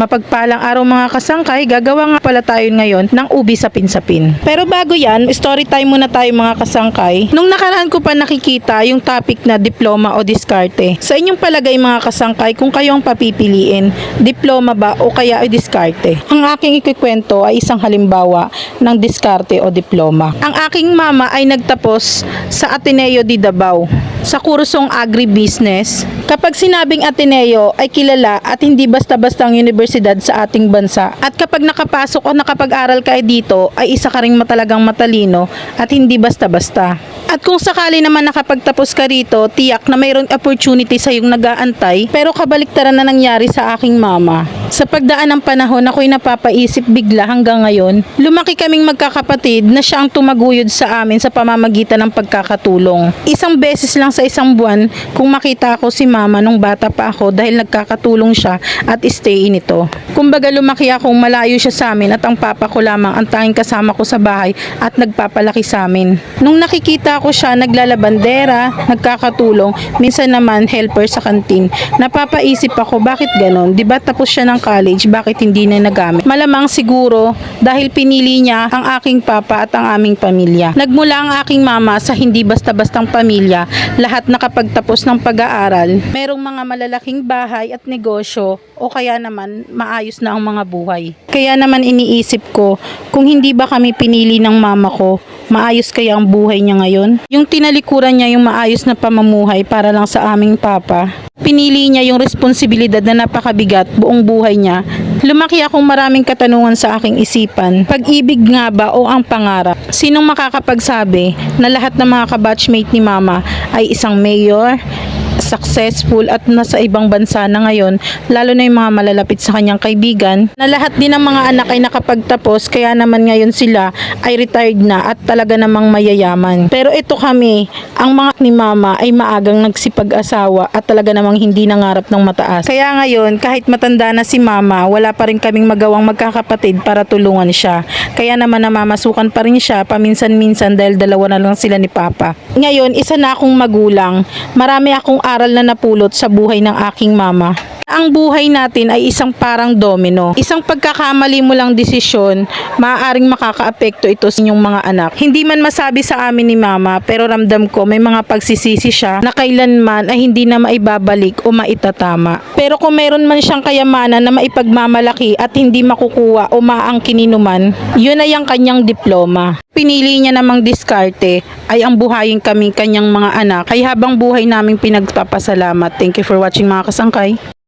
Mapagpalang araw mga kasangkay, gagawa nga pala tayo ngayon ng ubi sa pinsapin. Pero bago yan, story time muna tayo mga kasangkay. Nung nakaraan ko pa nakikita yung topic na diploma o diskarte. Sa inyong palagay mga kasangkay, kung kayo ang papipiliin, diploma ba o kaya ay diskarte? Ang aking ikikwento ay isang halimbawa ng diskarte o diploma. Ang aking mama ay nagtapos sa Ateneo di Davao sa kursong agribusiness. Kapag sinabing Ateneo ay kilala at hindi basta-basta ang universidad sa ating bansa. At kapag nakapasok o nakapag-aral ka dito ay isa ka ring matalagang matalino at hindi basta-basta. At kung sakali naman nakapagtapos ka rito, tiyak na mayroong opportunity sa iyong nag-aantay pero kabaliktaran na nangyari sa aking mama. Sa pagdaan ng panahon, ako'y napapaisip bigla hanggang ngayon. Lumaki kaming magkakapatid na siya ang tumaguyod sa amin sa pamamagitan ng pagkakatulong. Isang beses lang sa isang buwan kung makita ko si mama nung bata pa ako dahil nagkakatulong siya at stay in ito. Kumbaga lumaki akong malayo siya sa amin at ang papa ko lamang ang tanging kasama ko sa bahay at nagpapalaki sa amin. Nung nakikita ko siya naglalabandera, nagkakatulong, minsan naman helper sa kantin. Napapaisip ako bakit ganon? 'Di ba tapos siya ng college, bakit hindi na nagamit? Malamang siguro dahil pinili niya ang aking papa at ang aming pamilya. Nagmula ang aking mama sa hindi basta-bastang pamilya, lahat nakapagtapos ng pag-aaral. Merong mga malalaking bahay at negosyo o kaya naman maayos na ang mga buhay. Kaya naman iniisip ko, kung hindi ba kami pinili ng mama ko, maayos kaya ang buhay niya ngayon? Yung tinalikuran niya yung maayos na pamamuhay para lang sa aming papa. Pinili niya yung responsibilidad na napakabigat buong buhay niya. Lumaki akong maraming katanungan sa aking isipan. Pag-ibig nga ba o ang pangarap? Sinong makakapagsabi na lahat ng mga kabatchmate ni mama ay isang mayor, successful at nasa ibang bansa na ngayon, lalo na yung mga malalapit sa kanyang kaibigan, na lahat din ng mga anak ay nakapagtapos, kaya naman ngayon sila ay retired na at talaga namang mayayaman. Pero ito kami, ang mga ni mama ay maagang nagsipag-asawa at talaga namang hindi nangarap ng mataas. Kaya ngayon, kahit matanda na si mama, wala pa rin kaming magawang magkakapatid para tulungan siya. Kaya naman namamasukan pa rin siya paminsan-minsan dahil dalawa na lang sila ni papa. Ngayon, isa na akong magulang. Marami akong aral na napulot sa buhay ng aking mama. Ang buhay natin ay isang parang domino. Isang pagkakamali mo lang desisyon, maaaring makakaapekto ito sa inyong mga anak. Hindi man masabi sa amin ni mama, pero ramdam ko may mga pagsisisi siya na kailanman ay hindi na maibabalik o maitatama. Pero kung meron man siyang kayamanan na maipagmamalaki at hindi makukuha o maangkininuman, yun ay ang kanyang diploma. Pinili niya namang diskarte ay ang buhayin kami kanyang mga anak. Kaya habang buhay naming pinagpapasalamat. Thank you for watching mga kasangkay.